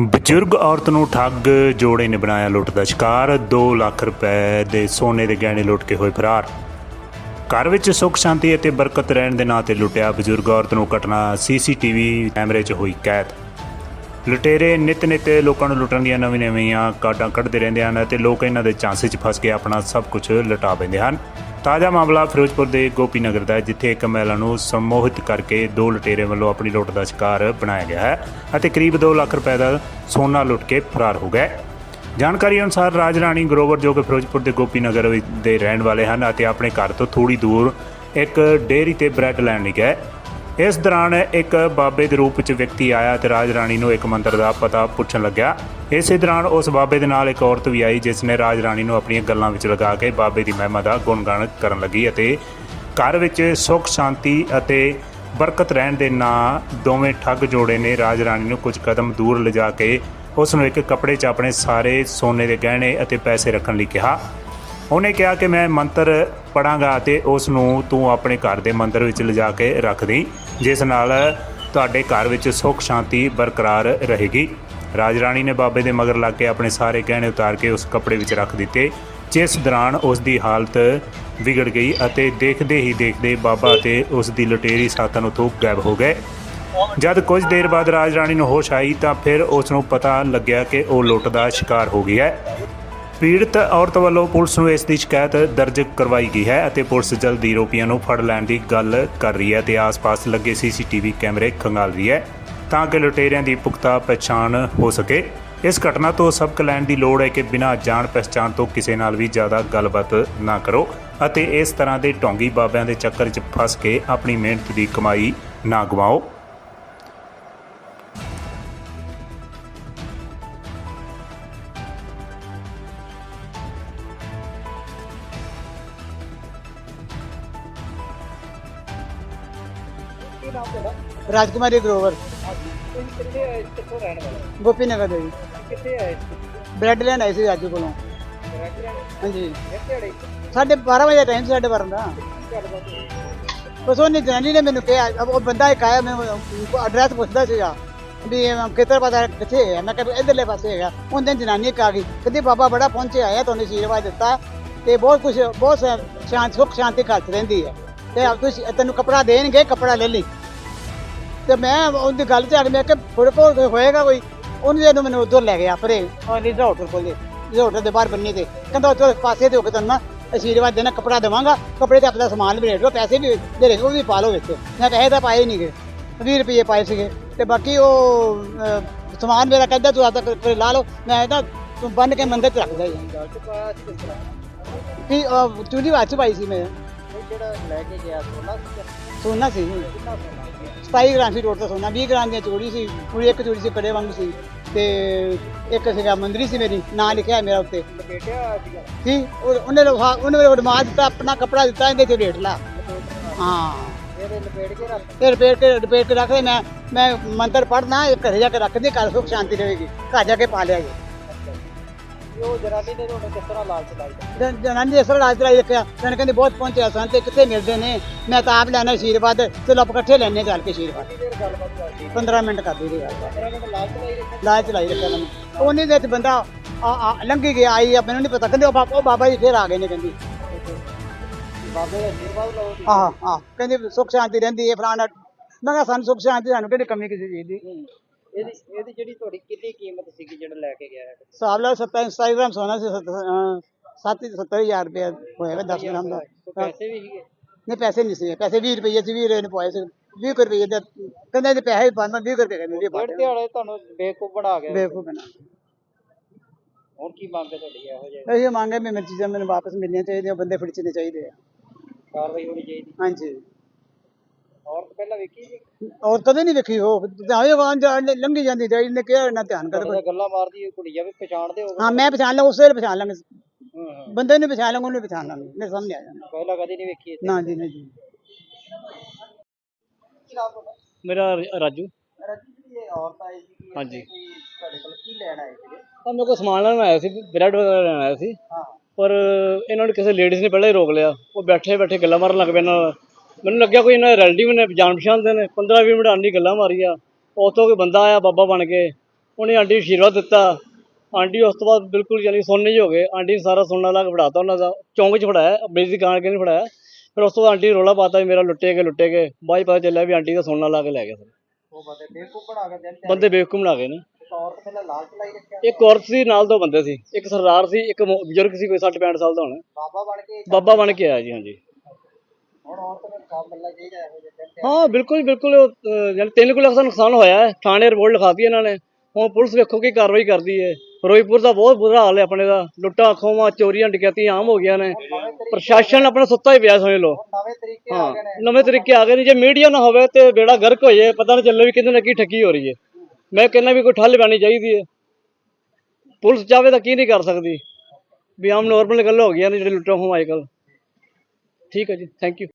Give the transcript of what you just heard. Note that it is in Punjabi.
ਬਜ਼ੁਰਗ ਔਰਤ ਨੂੰ ਠੱਗ, ਜੋੜੇ ਨੇ ਬਣਾਇਆ ਲੁੱਟ ਦਾ ਸ਼ਿਕਾਰ 2 ਲੱਖ ਰੁਪਏ ਦੇ ਸੋਨੇ ਦੇ ਗਹਿਣੇ ਲੁੱਟ ਕੇ ਹੋਏ ਫਰਾਰ। ਘਰ ਵਿੱਚ ਸੁੱਖ, ਸ਼ਾਂਤੀ ਅਤੇ ਬਰਕਤ ਰਹਿਣ ਦੇ ਨਾਂ ਤੇ ਲੁੱਟਿਆ ਬਜ਼ੁਰਗ ਔਰਤ ਨੂੰ ਘਟਨਾ ਸੀਸੀਟੀਵੀ ਕੈਮਰੇ 'ਚ ਹੋਈ ਕੈਦ। ਲੁਟੇਰੇ ਨਿਤ ਨਿਤ ਲੋਕਾਂ ਨੂੰ ਲੁੱਟਣ ਦੀਆਂ ਨਵੀਂ ਨਵੀਆਂ ਕਾਢਾਂ ਕੱਢਦੇ ਰਹਿੰਦੇ ਹਨ ਅਤੇ ਲੋਕ ਇਹਨਾਂ ਦੇ ਚਾਂਸੇ 'ਚ ਫਸ ਕੇ ਆਪਣਾ ਸਭ ਕੁਝ ਲੁਟਾ ਪੈਂਦੇ ਹਨ। ਤਾਜ਼ਾ ਮਾਮਲਾ ਫਿਰੋਜ਼ਪੁਰ ਦੇ ਗੋਪੀ ਨਗਰ ਦਾ ਹੈ, ਜਿੱਥੇ ਇੱਕ ਮਹਿਲਾ ਨੂੰ ਸਮੋਹਿਤ ਕਰਕੇ ਦੋ ਲੁਟੇਰੇ ਵੱਲੋਂ ਆਪਣੀ ਲੁੱਟ ਦਾ ਸ਼ਿਕਾਰ ਬਣਾਇਆ ਗਿਆ ਹੈ ਅਤੇ ਕਰੀਬ 2 ਲੱਖ ਰੁਪਏ ਦਾ ਸੋਨਾ ਲੁੱਟ ਕੇ ਫਰਾਰ ਹੋ ਗਏ। ਜਾਣਕਾਰੀ ਅਨੁਸਾਰ ਰਾਜ ਰਾਣੀ ਗਰੋਵਰ ਜੋ ਕਿ ਫਿਰੋਜ਼ਪੁਰ ਦੇ ਗੋਪੀ ਨਗਰ ਦੇ ਰਹਿਣ ਵਾਲੇ ਹਨ ਅਤੇ ਆਪਣੇ ਘਰ ਤੋਂ ਥੋੜੀ ਦੂਰ ਇੱਕ ਡੇਅਰੀ ਤੇ ਬ੍ਰੈਡ ਲੈਣ ਲਈ ਗਏ। ਇਸ ਦੌਰਾਨ ਇੱਕ ਬਾਬੇ ਦੇ ਰੂਪ ਵਿੱਚ ਵਿਅਕਤੀ ਆਇਆ ਤੇ ਰਾਜ ਰਾਣੀ ਨੂੰ ਇੱਕ ਮੰਤਰ ਦਾ ਪਤਾ ਪੁੱਛਣ ਲੱਗਿਆ। ਇਸੇ ਦੌਰਾਨ ਉਸ ਬਾਬੇ ਦੇ ਨਾਲ ਇੱਕ ਔਰਤ ਵੀ ਆਈ ਜਿਸ ਨੇ ਰਾਜ ਰਾਣੀ ਨੂੰ ਆਪਣੀਆਂ ਗੱਲਾਂ ਵਿੱਚ ਲਗਾ ਕੇ ਬਾਬੇ ਦੀ ਮਹਿਮਾ ਦਾ ਗੁਣਗਾਨ ਕਰਨ ਲੱਗੀ ਅਤੇ ਘਰ ਵਿੱਚ ਸੁੱਖ, ਸ਼ਾਂਤੀ ਅਤੇ ਬਰਕਤ ਰਹਿਣ ਦੇ ਨਾਂ ਦੋਵੇਂ ਠੱਗ ਜੋੜੇ ਨੇ। ਰਾਜ ਰਾਣੀ ਨੂੰ ਕੁਝ ਕਦਮ ਦੂਰ ਲਿਜਾ ਕੇ ਉਸ ਨੂੰ ਇੱਕ ਕੱਪੜੇ 'ਚ ਆਪਣੇ ਸਾਰੇ ਸੋਨੇ ਦੇ ਗਹਿਣੇ ਅਤੇ ਪੈਸੇ ਰੱਖਣ ਲਈ ਕਿਹਾ। ਉਹਨੇ ਕਿਹਾ ਕਿ ਮੈਂ ਮੰਤਰ ਪੜਾਂਗਾ ਤੇ ਉਸ ਨੂੰ ਤੂੰ ਆਪਣੇ ਘਰ ਦੇ ਮੰਦਰ ਵਿੱਚ ਲਿਜਾ ਕੇ ਰੱਖ ਦੇਈਂ। ਜਿਸ ਨਾਲ ਤੁਹਾਡੇ ਘਰ ਵਿੱਚ ਸੁੱਖ, ਸ਼ਾਂਤੀ ਬਰਕਰਾਰ ਰਹੇਗੀ। ਰਾਜ ਰਾਣੀ ਨੇ ਬਾਬੇ ਦੇ ਮਗਰ ਲੱਗ ਕੇ ਆਪਣੇ ਸਾਰੇ ਗਹਿਣੇ ਉਤਾਰ ਕੇ ਉਸ ਕੱਪੜੇ ਵਿੱਚ ਰੱਖ ਦਿੱਤੇ, ਜਿਸ ਦੌਰਾਨ ਉਸ ਦੀ ਹਾਲਤ ਵਿਗੜ ਗਈ ਅਤੇ ਦੇਖਦੇ ਹੀ ਦੇਖਦੇ ਬਾਬਾ ਅਤੇ ਉਸ ਦੀ ਲੁਟੇਰੀ ਸਾਥਾਂ ਨੂੰ ਤੋਂ ਗਾਇਬ ਹੋ ਗਏ। ਜਦ ਕੁਝ ਦੇਰ ਬਾਅਦ ਰਾਜ ਰਾਣੀ ਨੂੰ ਹੋਸ਼ ਆਈ ਤਾਂ ਫਿਰ ਉਸ ਨੂੰ ਪਤਾ ਲੱਗਿਆ ਕਿ ਉਹ ਲੁੱਟ ਦਾ ਸ਼ਿਕਾਰ ਹੋ ਗਿਆ ਹੈ। ਪੀੜਤ ਔਰਤ ਵੱਲੋਂ ਪੁਲਿਸ ਨੂੰ ਇਸ ਦੀ ਸ਼ਿਕਾਇਤ ਦਰਜ ਕਰਵਾਈ ਗਈ ਹੈ ਅਤੇ ਪੁਲਿਸ ਜਲਦੀ ਆਰੋਪੀਆਂ ਨੂੰ ਫੜ ਲੈਣ ਦੀ ਗੱਲ ਕਰ ਰਹੀ ਹੈ ਤੇ ਆਸ-ਪਾਸ ਲੱਗੇ ਸੀਸੀਟੀਵੀ ਕੈਮਰੇ ਖੰਗਾਲ ਰਹੀ ਹੈ ਤਾਂ ਕਿ ਲੁਟੇਰਿਆਂ ਦੀ ਪੁਖਤਾ ਪਛਾਣ ਹੋ ਸਕੇ। ਇਸ ਘਟਨਾ ਤੋਂ ਸਬਕ ਲੈਣ ਦੀ ਲੋੜ ਹੈ ਕਿ ਬਿਨਾਂ ਜਾਣ ਪਛਾਣ ਤੋਂ ਕਿਸੇ ਨਾਲ ਵੀ ਜ਼ਿਆਦਾ ਗੱਲਬਾਤ ਨਾ ਕਰੋ ਅਤੇ ਇਸ ਤਰ੍ਹਾਂ ਦੇ ਢੋਂਗੀ ਬਾਬਿਆਂ ਦੇ ਚੱਕਰ 'ਚ ਫਸ ਕੇ ਆਪਣੀ ਮਿਹਨਤ ਦੀ ਕਮਾਈ ਨਾ ਗਵਾਓ। ਨਾਮ ਤੁਹਾਡਾ? ਰਾਜਕੁਮਾਰੀ ਗਰੋਵਰ। ਤੁਸੀਂ ਕਿੱਥੇ ਆਏ ਕਿੱਥੋਂ ਰਹਿਣ ਵਾਲੇ ਗੋਪੀ ਨਗਰ ਦੇ ਜੀ। ਕਿੱਥੇ ਆਏ ਬ੍ਰੈਡ ਲੈਣ ਆਏ ਸੀ ਰਾਜੂ ਕੋਲੋਂ। ਰੈਸਟੋਰੈਂਟ ਹਾਂਜੀ। ਕਿੱਥੇ ਅੜੇ ਸਾਢੇ 12 ਵਜੇ ਟਾਈਮ ਸਾਡੇ ਵਰਨ ਦਾ। ਗੱਲਬਾਤ ਹੋਈ ਬਸ ਉਹਨੇ ਜਨਾਨੀ ਨੇ ਮੈਨੂੰ ਕਿਹਾ ਅਬ ਉਹ ਬੰਦਾ ਇੱਕ ਆਇਆ ਮੈਨੂੰ ਐਡਰੈਸ ਪੁੱਛਦਾ ਸੀਗਾ ਵੀ ਇਹ ਕਿੱਧਰ ਪਤਾ ਕਿੱਥੇ ਹੈ? ਮੈਂ ਕਿਹਾ ਇਧਰਲੇ ਪਾਸੇ ਹੈਗਾ। ਉਹਨੇ ਜਨਾਨੀ ਇੱਕ ਆ ਗਈ। ਕਹਿੰਦੀ ਬਾਬਾ ਬੜਾ ਪਹੁੰਚੇ ਆਇਆ ਤੁਹਾਨੂੰ ਆਸ਼ੀਰਵਾਦ ਦਿੱਤਾ ਤੇ ਬਹੁਤ ਕੁਝ ਬਹੁਤ ਸ- ਸ਼ਾਂਤ ਸੁੱਖ ਸ਼ਾਂਤੀ ਘਰ 'ਚ ਰਹਿੰਦੀ ਹੈ। ਤੇ ਆਪ ਤੁਸੀਂ ਤੈਨੂੰ ਕਪੜਾ ਦੇਣਗੇ ਕਪੜਾ ਲੈ ਲਈ। ਤੇ ਮੈਂ ਉਹਦੀ ਗੱਲ 'ਚ ਆ ਕੇ ਮੈਂ ਕਿਹਾ ਥੋੜੇ ਕੋਲ ਹੋਏਗਾ ਕੋਈ? ਉਹਨੇ ਜਦੋਂ ਮੈਨੂੰ ਉਧਰ ਲੈ ਗਿਆ, ਪਰੇ। ਉਹ ਰਿਜ਼ੋਰਟ ਕੋਲੇ। ਰਿਜ਼ੋਰਟ ਦੇ ਬਾਹਰ ਬੰਨੀ ਤੇ। ਕਹਿੰਦਾ ਉੱਥੇ ਪਾਸੇ ਤੇ ਹੋ ਕੇ ਤੁਹਾਨੂੰ ਮੈਂ ਆਸ਼ੀਰਵਾਦ ਦੇਣਾ, ਕਪੜਾ ਦੇਵਾਂਗਾ। ਕਪੜੇ ਤੇ ਆਪਣਾ ਸਮਾਨ ਵੀ ਰੇਟ ਲਓ, ਪੈਸੇ ਵੀ ਦੇ ਰਹੇ ਉਹ ਵੀ ਪਾ ਲਓ ਵਿੱਚ। ਮੈਂ ਕਹੇ ਤਾਂ ਪਾਏ ਨਹੀਂ ਗਏ 20 ਰੁਪਏ ਪਾਏ ਸੀਗੇ। ਤੇ ਬਾਕੀ ਉਹ ਸਮਾਨ ਮੇਰਾ ਕਹਿੰਦਾ, ਤੂੰ ਆਪਦਾ ਕਰ- ਲਾ ਲਓ, ਮੈਂ ਤਾਂ ਤੂੰ ਬੰਨ ਕੇ ਮੰਦਰ ਚ ਰੱਖਦਾ ਜੀ ਗੱਲ ਕਿ ਚੂੜੀ ਵਾਚ ਪਾਈ ਸੀ ਮੈਂ। ਜਿਹੜਾ ਲੈ ਕੇ ਗਿਆ ਸੋਨਾ ਸੀ ਸੋਨਾ ਸੀ। ਕਿੰਨਾ ਸੋਨਾ 27 ਗ੍ਰਾਮ ਸੀ ਟੋਟਲ ਸੋਨਾ 20 ਗ੍ਰਾਮ ਦੀ ਚੂੜੀ ਸੀ ਪੂਰੀ ਇੱਕ ਚੂੜੀ ਸੀ ਕੜੇ ਵਾਂਗੂ ਸੀ। ਤੇ ਇੱਕ ਸੀਗਾ ਮੰਦਰੀ ਸੀ ਮੇਰੀ ਨਾਂ ਲਿਖਿਆ ਮੇਰਾ ਉੱਤੇ। ਲਪੇਟਿਆ ਸੀਗਾ? ਸੀ ਉਹ- ਉਹਨੇ ਲੋਹਾ ਉਹਨੇ ਮੈਨੂੰ ਅਡਮਾ ਦਿੱਤਾ ਆਪਣਾ ਕਪੜਾ ਦਿੱਤਾ ਇਹਦੇ ਤੇ ਰੇਟ ਲਾ। ਹਾਂ। ਇਹਦੇ ਲਪੇਟ ਕੇ ਰੱਖ ਰਿਪੇਅਰ ਕੇ ਰਿਪੇਅਰ ਕੇ ਰੱਖਦੇ ਮੈਂ ਮੈਂ ਮੰਤਰ ਪੜਨਾ ਘਰੇ ਜਾ ਕੇ ਰੱਖਦੇ ਘਰ ਸੁਖ ਸ਼ਾਂਤੀ ਰਹੇਗੀ। ਘਰ ਜਾ ਕੇ ਪਾ ਲਿਆ ਜੀ। ਇਹ ਜਨਾਨੀ ਨੇ ਤੁਹਾਨੂੰ ਕਿਸ ਤਰ੍ਹਾਂ ਲਾਲਚ ਲਾਈ? ਜਨ- ਜਨਾਨੀ ਨੇ ਇਸ ਤਰ੍ਹਾਂ ਰਾਜ ਰਾਜ ਰੱਖਿਆ ਜਨ ਕਹਿੰਦੇ ਬਹੁਤ ਪਹੁੰਚਿਆ ਸਨ ਤੇ ਕਿੱਥੇ ਮਿਲਦੇ ਨੇ? ਮੈਂ ਤਾਂ ਆਪ ਲੈਣਾ ਆਸ਼ੀਰਵਾਦ ਚਲੋ ਆਪਾਂ ਇਕੱਠੇ ਲੈਣੇ ਚੱਲ ਕੇ ਆਸ਼ੀਰਵਾਦ ਕਿੰਨੀ ਦੇਰ ਗੱਲਬਾਤ ਕਰਦੀ 15 ਮਿੰਟ ਕਰ ਦੀ ਗੱਲ। 15 ਮਿੰਟ ਲਾਲਚ ਲਾਈ ਰੱਖਿਆ? ਲਾਜ ਚਲਾਈ ਰੱਖਿਆ ਮੈਨੂੰ ਉਹਨੇ ਦੇ ਵਿੱਚ ਬੰਦਾ ਆ ਆ ਲੰਘੀ ਗਿਆ ਆਈ ਆ ਮੈਨੂੰ ਨਹੀਂ ਪਤਾ। ਕਹਿੰਦੇ ਉਹ ਬਾਬਾ ਉਹ ਬਾਬਾ ਜੀ ਫੇਰ ਆ ਗਏ ਨੇ ਕਹਿੰਦੀ। ਬਾਬੇ ਦਾ ਆਸ਼ੀਰਵਾਦ ਲਓ ਜੀ ਆਹ ਆਹ ਕਹਿੰਦੇ ਸੁਖ ਸ਼ਾਂਤੀ ਰਹਿੰਦੀ ਹੈ ਫਲਾਣਾ। ਮੈਂ ਕਿਹਾ ਸਾਨੂੰ ਸੁਖ ਸ਼ਾਂਤੀ ਸਾਨੂੰ ਕਿਹੜੀ ਕਮੀ ਕਿਸੇ ਚੀਜ਼ ਦੀ? ਹੂੰ। ਇਹਦੀ ਇਹਦੀ ਜਿਹੜੀ ਤੁਹਾਡੀ ਕਿੰਨੀ ਕੀਮਤ ਸੀਗੀ ਜਿਹੜਾ ਲੈ ਕੇ ਗਿਆ ਹੈ? ਹਿਸਾਬ ਲਾ 27 27 ਗ੍ਰਾਮ ਸੋਨਾ ਸੀ 7 70000 ਰੁਪਏ ਹੋਏਗਾ 10 ਗ੍ਰਾਮ ਦਾ। ਪੈਸੇ ਵੀ ਸੀਗੇ? ਨਹੀਂ ਪੈਸੇ ਨਹੀਂ ਸੀ ਪੈਸੇ 20 ਰੁਪਏ ਸੀ 20 ਰੁਪਏ ਨੇ ਪਾਏ ਸੀ। 20 ਰੁਪਏ ਦੇ ਕਹਿੰਦੇ ਤੇ ਪੈਸੇ ਪਾਣਾ 20 ਰੁਪਏ ਕਹਿੰਦੇ ਵੀ ਡੇਢ ਦਿਹਾੜੇ ਤੁਹਾਨੂੰ ਬੇਵਕੂਫ ਬਣਾ ਗਿਆ ਬੇਵਕੂਫ ਬਣਾ ਹੁਣ ਕੀ ਮੰਗ ਹੈ ਤੁਹਾਡੀ ਇਹੋ ਜਿਹੇ? ਇਹ ਮੰਗੇ ਵੀ ਮੇਰੀ ਚੀਜ਼ਾਂ ਮੈਨੂੰ ਵਾਪਸ ਮਿਲਣੀਆਂ ਚਾਹੀਦੀਆਂ ਬੰਦੇ ਫੜਚਣੇ ਚਾਹੀਦੇ ਆ। ਕਾਰਵਾਈ ਹੋਣੀ ਚਾਹੀਦੀ। ਹਾਂਜੀ। ਔਰਤ ਪਹਿਲਾਂ ਵੇਖੀ ਸੀ? ਔਰ ਕਦੇ ਨਹੀਂ ਵੇਖੀ ਉਹ। ਜਾਵੇ ਵਾਂ ਲੰਘੀ ਜਾਂਦੀ ਜਾਈ ਨੇ ਕਿਹਾ ਨਾ ਧਿਆਨ ਕਰ ਨਾਲ ਗੱਲਾਂ ਮਾਰਦੀ ਹੋਈ ਕੁੜੀ ਜਾਵੇ ਪਛਾਣਦੇ ਹੋ ਹਾਂ ਮੈਂ ਪਛਾਣ ਲਾਂ ਉਸੇ ਵੇਲੇ ਪਛਾਣ ਲਾਂਗੇ। ਹੂੰ ਹੂੰ। ਬੰਦੇ ਨੂੰ ਪਛਾਣ ਲਾਂਗੇ ਉਹਨੂੰ ਪਛਾਣ ਲਾਂਗੇ। ਮੇਰੇ ਸਾਹਮਣੇ ਆ ਜਾਣਾ ਪਹਿਲਾਂ ਕਦੀ ਨਹੀਂ ਵੇਖੀ ਇੱਥੇ। ਨਾ ਜੀ ਨਾ ਜੀ। ਮੇਰਾ ਰਾਜੂ। ਰੱਜੀ ਜੀ ਇਹ ਔਰਤ ਆਈ ਸੀ ਹਾਂਜੀ। ਕੋਈ ਤੁਹਾਡੇ ਕੋਲ ਕੀ ਲੈਣ ਆਏ ਸੀਗੇ? ਤਾਂ ਮੇਰੇ ਕੋਲ ਸਮਾਨ ਲੈਣ ਆਇਆ ਸੀ ਬ੍ਰੈਡ ਵਗੈਰਾ ਲੈਣ ਆਇਆ ਸੀ। ਹਾਂ। ਪਰ ਇਹਨਾਂ ਨੂੰ ਕਿਸੇ ਲੇਡੀਜ਼ ਨੇ ਪਹਿਲਾਂ ਹੀ ਰੋਕ ਲਿਆ। ਉਹ ਬੈਠੇ ਬੈਠੇ ਗੱਲਾਂ ਮਾਰਨ ਲੱਗ ਪਏ ਇਹਨਾਂ ਨਾਲ। ਮੈਨੂੰ ਲੱਗਿਆ ਕੋਈ ਇਹਨਾਂ ਦੇ ਰਿਲੇਟਿਵ ਨੇ ਜਾਣ ਪਛਾਣ ਦੇ ਨੇ। 15 20 ਮਿੰਟ ਆਂਦੀ ਗੱਲਾਂ ਮਾਰੀਆਂ। ਉਤੋਂ ਕੋਈ ਬੰਦਾ ਆਇਆ ਬਾਬਾ ਬਣ ਕੇ। ਉਹਨੇ ਆਂਟੀ ਨੂੰ ਆਸ਼ੀਰਵਾਦ ਦਿੱਤਾ। ਆਂਟੀ ਉਸ ਤੋਂ ਬਾਅਦ ਬਿਲਕੁਲ ਯਾਨੀ ਸੋਨੇ ਹੀ ਹੋ। ਗਏ ਆਂਟੀ ਨੇ ਸਾਰਾ ਸੋਨਾ ਲਾ ਕੇ ਫੜਾਤਾ ਉਹਨਾਂ ਦਾ। ਚੌਂਕ 'ਚ ਫੜਾਇਆ ਬੇਜ ਦੀ ਦੁਕਾਨ ਕੇ ਨਹੀਂ ਫੜਾਇਆ। ਫਿਰ ਉਸ ਤੋਂ ਬਾਅਦ ਆਂਟੀ ਰੌਲਾ ਪਾਤਾ ਵੀ ਮੇਰਾ ਲੁੱਟੇ ਗਏ ਲੁੱਟੇ ਗਏ। ਬਾਅਦ 'ਚ ਪਤਾ ਚੱਲਿਆ ਵੀ ਆਂਟੀ ਦਾ ਸੋਨਾ ਲਾ ਕੇ ਲੈ ਗਿਆ ਸਰ। ਉਹ ਬੰਦੇ ਬੇਵਕੂਫ ਬਣਾ ਕੇ ਦਿਨ ਬੰਦੇ ਬੇਵਕੂਫ ਬਣਾ ਗਏ ਨੇ। ਇੱਕ ਔਰਤ ਪਹਿਲਾਂ ਲਾਲਚ ਲਾਈ ਰੱਖਿਆ। ਇੱਕ ਔਰਤ ਸੀ ਨਾਲ ਦੋ ਬੰਦੇ ਸੀ। ਇੱਕ ਸਰਦਾਰ ਸੀ ਇੱਕ ਮੋ- ਬਜ਼ੁਰਗ ਸੀ ਕੋਈ 60 65 ਸਾਲ ਦਾ ਹੋਣਾ। ਬਾਬਾ ਬਣ ਕੇ ਬਾਬਾ ਬਣ ਕੇ ਆਇਆ ਜੀ ਹਾਂਜੀ। ਹੁਣ ਔਰਤ ਨੂੰ ਇਨਸਾਫ ਮਿਲਣਾ ਚਾਹੀਦਾ ਇਹੋ ਜਿਹੇ ਦਿਨ ਤੇ ਹਾਂ ਬਿਲਕੁਲ ਬਿਲਕੁਲ। ਅਹ, ਯਾਨੀ 3 ਲੱਖ ਦਾ ਨੁਕਸਾਨ ਹੋਇਆ ਹੈ ਥਾਣੇ ਰਿਪੋਰਟ ਲਿਖਾਤੀ ਇਹਨਾਂ ਨੇ। ਹੁਣ ਪੁਲਿਸ ਵੇਖੋ ਕੀ ਕਾਰਵਾਈ ਕਰਦੀ ਹੈ। ਫਿਰੋਜ਼ਪੁਰ ਦਾ ਬਹੁਤ ਬੁਰਾ ਹਾਲ ਹੈ ਆਪਣੇ ਦਾ। ਲੁੱਟਾਂ ਖੋਵਾਂ ਚੋਰੀਆਂ ਡਕੈਤੀਆਂ ਆਮ ਹੋ ਗਈਆਂ ਨੇ। ਪ੍ਰਸ਼ਾਸਨ ਆਪਣਾ ਸੁੱਤਾ ਹੀ ਪਿਆ ਸਮਝ ਲਓ ਨਵੇਂ ਤਰੀਕੇ ਆ ਹਾਂ ਗਏ ਨੇ। ਨਵੇਂ ਤਰੀਕੇ ਆ ਗਏ ਨੇ। ਜੇ ਮੀਡੀਆ ਨਾ ਹੋਵੇ ਤੇ ਬੇੜਾ ਗਰਕ ਹੋ ਜਾਏ ਪਤਾ ਨਾ ਚੱਲੇ ਵੀ ਕਿਹਦੇ ਨਾਲ ਕੀ ਠੱਗੀ ਹੋ ਰਹੀ ਹੈ। ਮੈਂ ਕਹਿੰਦਾ ਵੀ ਕੋਈ ਠੱਲ ਪੈਣੀ ਚਾਹੀਦੀ ਹੈ। ਪੁਲਿਸ ਚਾਹਵੇ ਤਾਂ ਕੀ ਨਹੀਂ ਕਰ ਸਕਦੀ। ਵੀ ਆਮ ਨੋਰਮਲ ਗੱਲ ਹੋ ਗਈਆਂ ਨੇ ਜਿਹੜੇ ਲੁੱਟਾਂ ਖੋਵਾਂ ਅੱਜ ਕੱਲ੍ਹ। ਠੀਕ ਹੈ ਜੀ ਥੈਂਕ ਯੂ